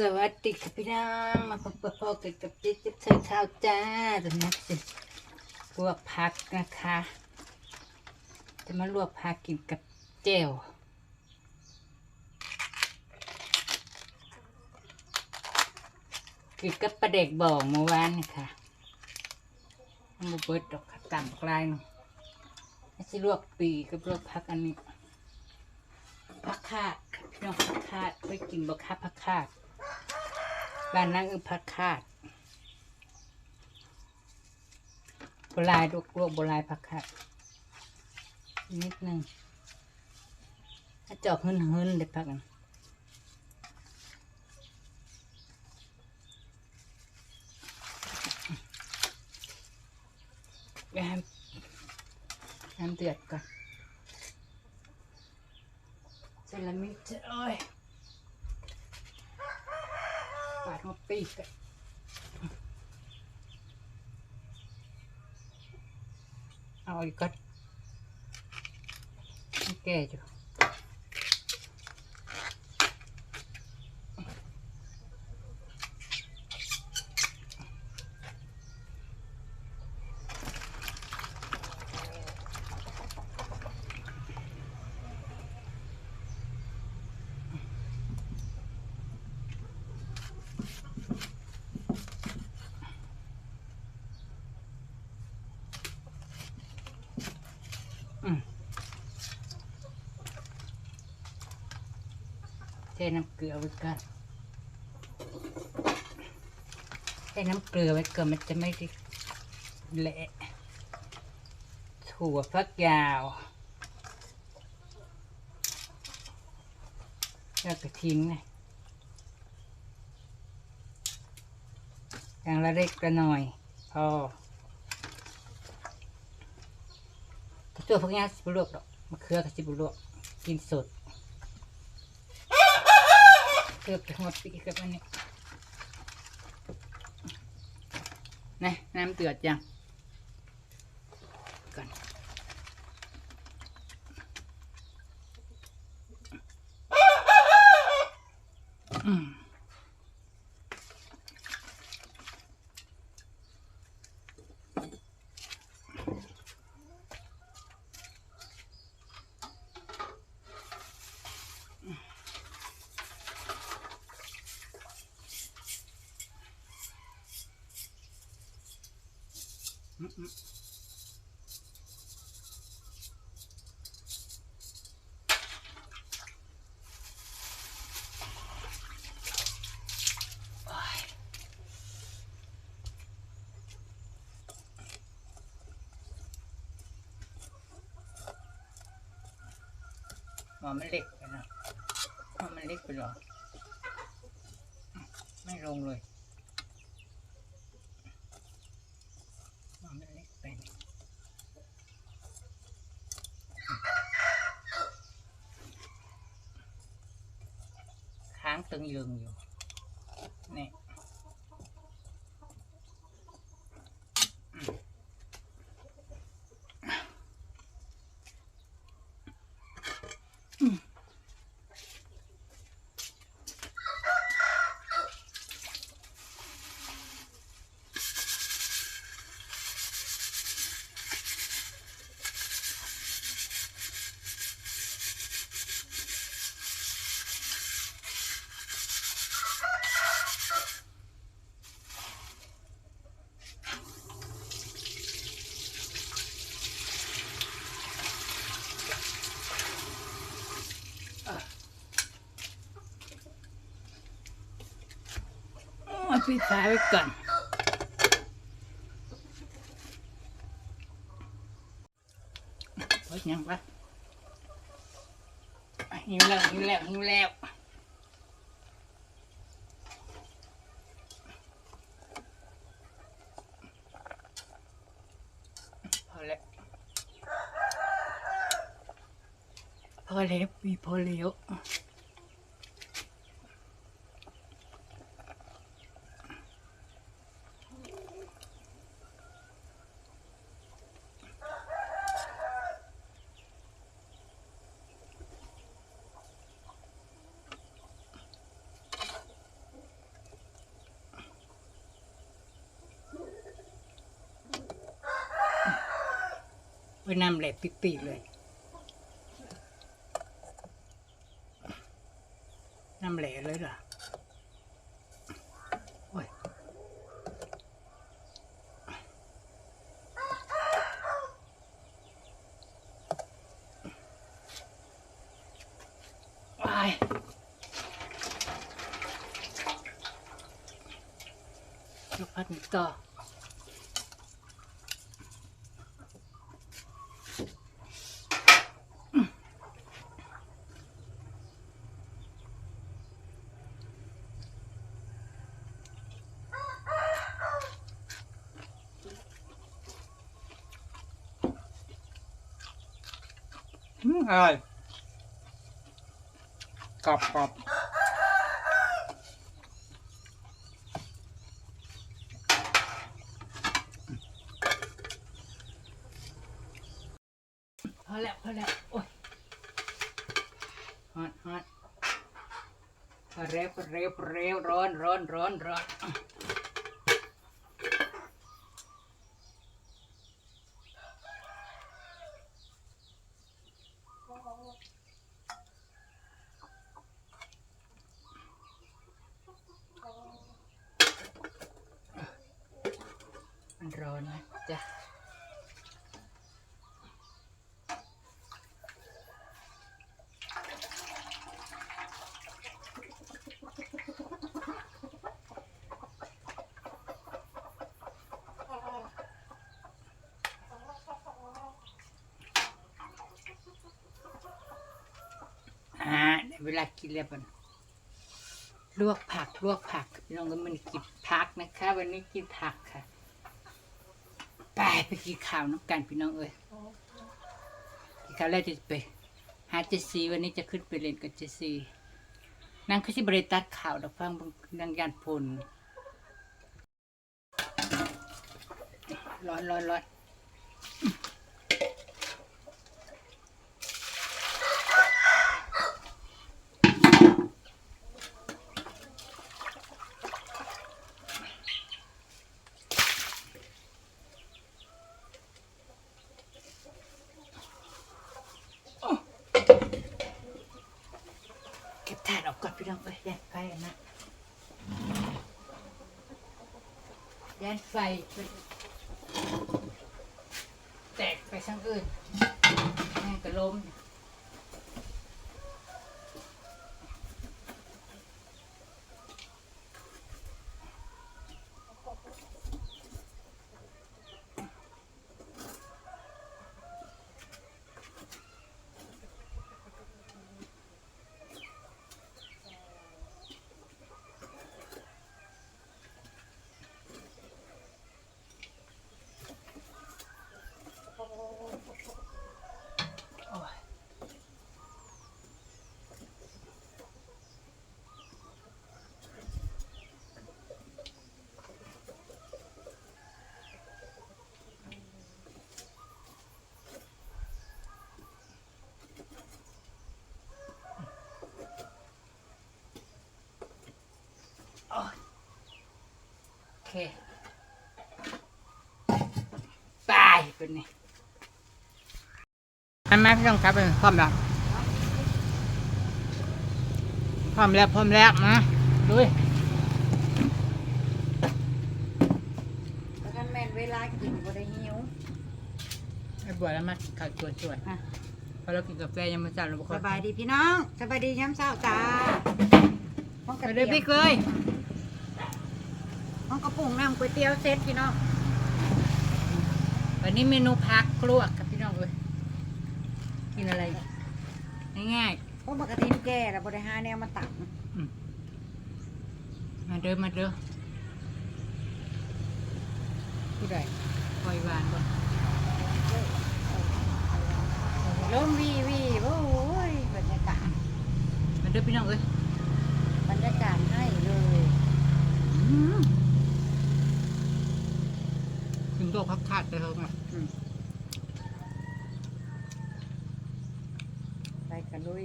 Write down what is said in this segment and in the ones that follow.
สวัสดีค่ะพี่น้องมาพบกับพ่อกันกับเจ๊จิ๊บเช้าเช้าจ้าตอนนี้สิลวกผักนะคะ จะมาลวกผักกินกับเจลกินกับปลาเด็กบองเมื่อวานนี่ค่ะมันเบิดดอกค่ะตามปลายหนึงไม่ใช่ลวกปีกับลวกผักอันนี้ผักขาดพี่น้องผักขาดไปกินบ่ค่ะผักขาด บ้านนั่งอึพักคาดโบราณลูกลูกโบราณพักคาดนิดหนึ่งถ้าจอกหึนหึนเด็กพักกันไปให้น้ำเดือดก่อนเซรามิกจะโอ้ย Vai uma peita. Olha, cadê? Queijo. กอะเอาอีกก่น้ำเกลือไว้ก่อนเทน้ำเกลือไว้ก่อนมันจะไม่เละถั่วฟักยาว แล้วก็ทิ้งไงอย่างละเล็กละหน่อย พอตัวพวกนี้สิบลวกดอกมะเขือกับสิบลวกกินสด เกือบจะหมดปีกกับอันนี้นะน้ำเดือดยังก่อนอืม หมอมันเล็กไปนะหมอมันเล็กไปหรอ ไม่ลงเลยหมอมันเล็กไปนี่ค้าง ตึงยืงอยู่ ปิดฝาไว้ก่อนโอ้ยยังปะหิวแล้วหิวแล้วหิวแล้ว อเล้วมีพอแล้วไปนำแหลบปีกๆเลย น้ำแหลกเลยล่ะรอโอ้ยไปยกพัดหนึ่งต่อ อืมอร่อยกรอบกรอบพอแล้วพอแล้วโอ้ยฮอตฮอตเร็วเร็วเร็วร้อนร้อนร้อนร้อน มันร้อนนะจ๊ะอ่าเวลากินแล้วปะลวกผักลวกผักน้องก็มันกินผักนะคะ วันนี้กินผักค่ะ ไปไปกินข้าวน้ำกันพี่น้องเอ้ยกินข้าวแล้วจะไป หาเจสซีวันนี้จะขึ้นไปเล่นกับเจสซีนางคือที่บริตัดข่าวดอกฟังบางนางยานพลร้อนร้อนร้อนเก็บถาดออกก่อนพี่น้องเอ้ยแยนไฟอันนะ แยนไฟแตกไปทั้งอื่นแม่งก็ล้ม เคตายเป็นไงอันแม่พี่ต้องครับเป็นพร้อมแล้วพร้อมแล้วพร้อมแล้วนะลุยแล้วกันแม่นเวลากินบ่ได้หิวไอ้บัวแล้วมาข้าวชวนชวนอะพอเรากินกาแฟยังมาจัดเราบอกสบายดีพี่น้อง สบายดีย้ำเช้าจ้าห้องกไประเลยเทีพี่ยมเคย ห้องกระปุงน้ำก๋วยเตี๋ยวเซ็ตพี่น้อง วันนี้เมนูพักลวกกับพี่น้องเลยกินอะไร ง่ายเพราะปกติแก่แล้วบ่ได้หาแนวมาตักๆอืมมาเด้อมาเด้อผู้ใดคอยหวานบ่ลมวีวีโอ้ยบรรยากาศมาเด้อพี่น้องเอ้ยบรรยากาศให้เลย อืมถึงตัวพักขาดไปเถอะอืมไปกันลุย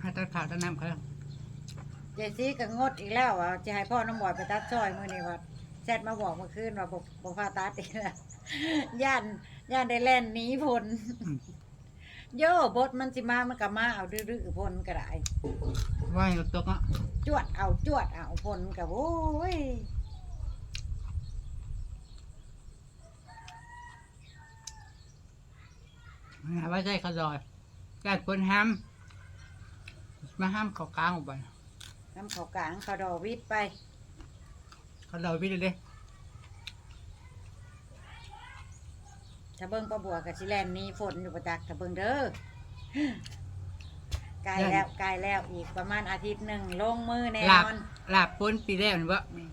ให้ตัดขาดตัดน้ำเขายายซีก็งดอีกแล้วว่าจะให้พ่อน้องบอยไปตัดซอยมื้อนี้ว่าแซดมาบอกเมื่อคืนว่าบ่บ่พาตัดอีกแล้วย่านย่านได้แล่นหนีพลอืมโย่บดมันสิมามันก็มาเอาดื้อๆพลก็ได้ว่าอยู่ตกอะจวดเอาจวดเอาพลก็โอ้ย หาว่าใจเขาดอยการคนห้ามมาห้ามเขากลางออกไปน้ำเขากลางเขาดอกวิทย์ไป เขาดอยพี่เลยเด้ถ้าเบิ่งประบัวกับสิแลนหนี้ฝนอยู่ประจักถ้าเบิ่งเด้อใกล้แล้วใกล้แล้วอีกประมาณอาทิตย์หนึ่งลงมือแน่หลาบนอนหลาบพ้นปีแรกนี่บ่อืม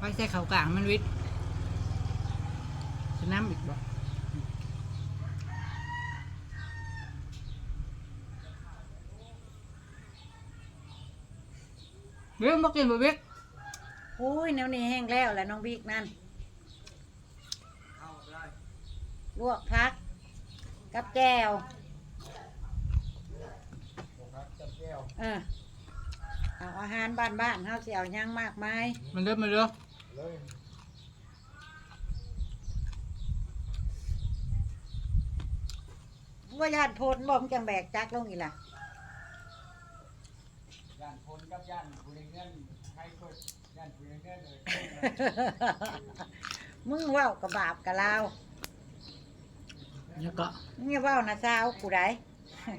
ว่าใจเขากลางมันวิทย์จะน้ำอีกบ่ เรื่องบ่กินบ่เบ็กอุ้ยแนวนี้แห้งแล้วแหละน้องบิ๊กนั่นลวกพัก กับแก้วเออเอาอาหารบ้านบ้านๆเฮาสิเอาหยังมากมายมันเริ่มมันเริ่มว่าญาติโพนบ่มจังแบกจักลงอีหล่ะย่านพ้นกับย่านผู้เงินใครก็ย่านผู้เงินเลย มึงเว้ากับบาปกับลาวแล้วก็มึงอย่าเว้านะสาวกูได้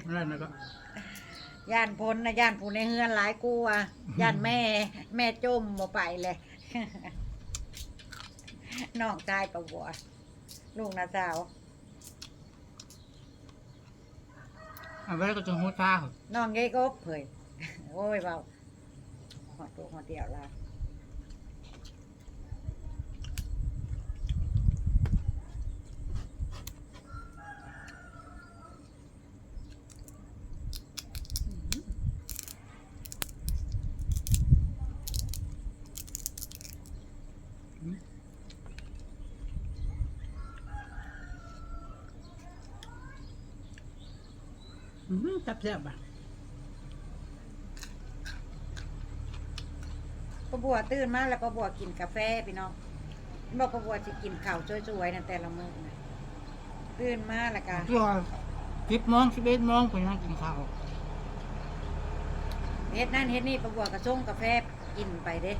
อะไรนะก็ย่านพ้นนะย่านผู้ในเฮือนหลายกูอะย่านแม่ แม่จมบ่ไปเลยน้องชายประบัวลูกนะสาวเอาไว้แล้วก็จะหูตาเหรอน้องยายกบเผยโอ้ยเบาหอดตัวหอดเดียวละอืม จับแซ่บอะประบัวตื่นมาแล้วประบัวกินกาแฟพี่น้องบอกประบัวจะกินข้าวสวยๆนะแต่ละมื้อนะตื่นมาแล้วก็ก็สิบโมงสิบเอ็ดโมงผมยังกินข้าวเฮ็ดนั่นเฮ็ดนี่ประบัวกระส่งกาแฟกินไปเด้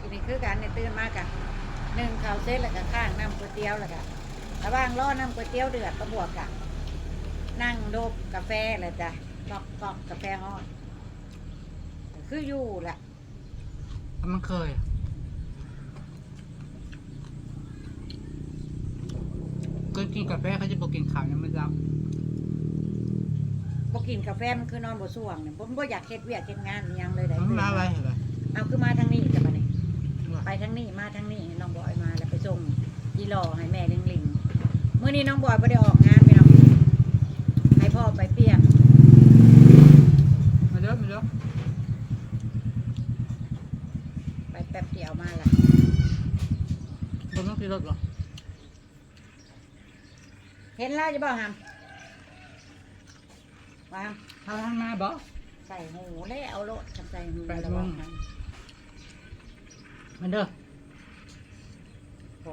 กินนี่คือการเนี่ยตื่นมากะหนึ่งข้าวเสร็จแล้วก็ข้างน้ำก๋วยเตี๋ยวแล้วก็ระหว่างรอน้ำก๋วยเตี๋ยวเดือดประบัวกะ นั่งโดบกาแฟแหละจ้ะกอกกอกกาแฟฮอดคืออยู่แหละมันเคย ก็กินกาแฟเขาจะบอกกินข้าวยังไม่รับบ่กินกาแฟมันคือนอนบ่ส่วงเนี่ยผมบ่อยากเฮ็ดเวียกเฮ็ดงานอิหยังเลยได้มันมาไว้เหรอ เอาคือมาทางนี้จ้ะบัดนี้ไปทางนี้มาทางนี้น้องบอยมาแล้วไปส่งยีรอให้แม่เลี้ยงลิงมื้อนี้น้องบอยบ่ได้ออกงานพี่น้องให้พ่อไปเปียก มาเด้อมาเด้อ ไปแป๊บเดียวมาละ ผมต้องขี่ รถเหรอเห็นแล้วจะบ่หามวางถ้าทางหน้าบ่ใส่หูแล้วเอาโลดทำใส่หูแปดแล้วโมวางงมาเด้อโอ้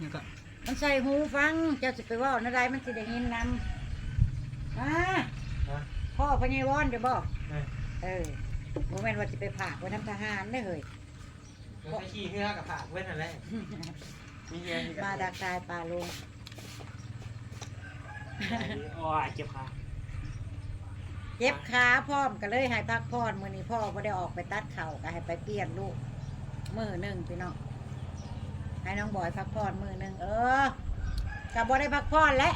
นี่ก็มันใส่หูฟังเจ้าสิไปเว่าอะไรมันสิได้ยินนำมาพ่อพญายวอนเดี๋ยวบอกเออโมเมนว่าสิไปผากไว้น้ำทหารได้อเลยก็ไปขี่เรือกับผากเว้นอะไร มีเงินมาดักตายปลาลงโอ้ยเจ็บขาเจ็บขาพร้อมก็เลยให้พักผ่อนมื้อนี้พ่อบ่ได้ออกไปตัดเข่าก็ให้ไปเปลี่ยนลูกมือหนึ่งพี่น้องให้น้องบอยพักผ่อนมือหนึ่งเออกับบ่ได้พักผ่อนแล้ว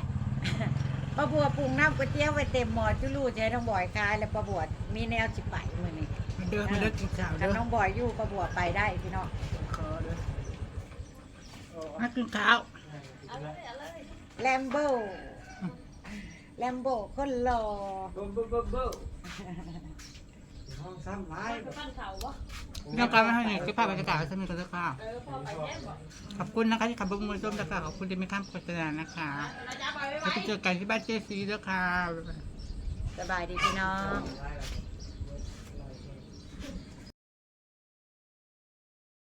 ป้าบัวปรุงน้ำก๋วยเตี๋ยวไว้เต็มหม้อจุลูจะให้น้องบอยคายแล้วป้าบัวมีแนวสิไปมื้อนี้มาเด้อมาเด้อกินข้าวถ้าเด้อน้องบอยอยู่ป้าบัวไปได้พี่น้องคอด้วยมา กินข้าวแลมโบ้แลมโบ้คนหล่อเบิ้มเบิ้มเบิ้มเบิ้มห้องซ้ำร้ายเรื่องการมาให้เนี่ยคือภาพบรรยากาศจะมีกันสักข้าวขอบคุณนะคะที่ขับรถมือส้มนะคะขอบคุณที่ไม่ข้ามโฆษณานะคะแล้วไปเจอกันที่บ้านเจซีด้วยค่ะสบายดีพี่น้องร้าย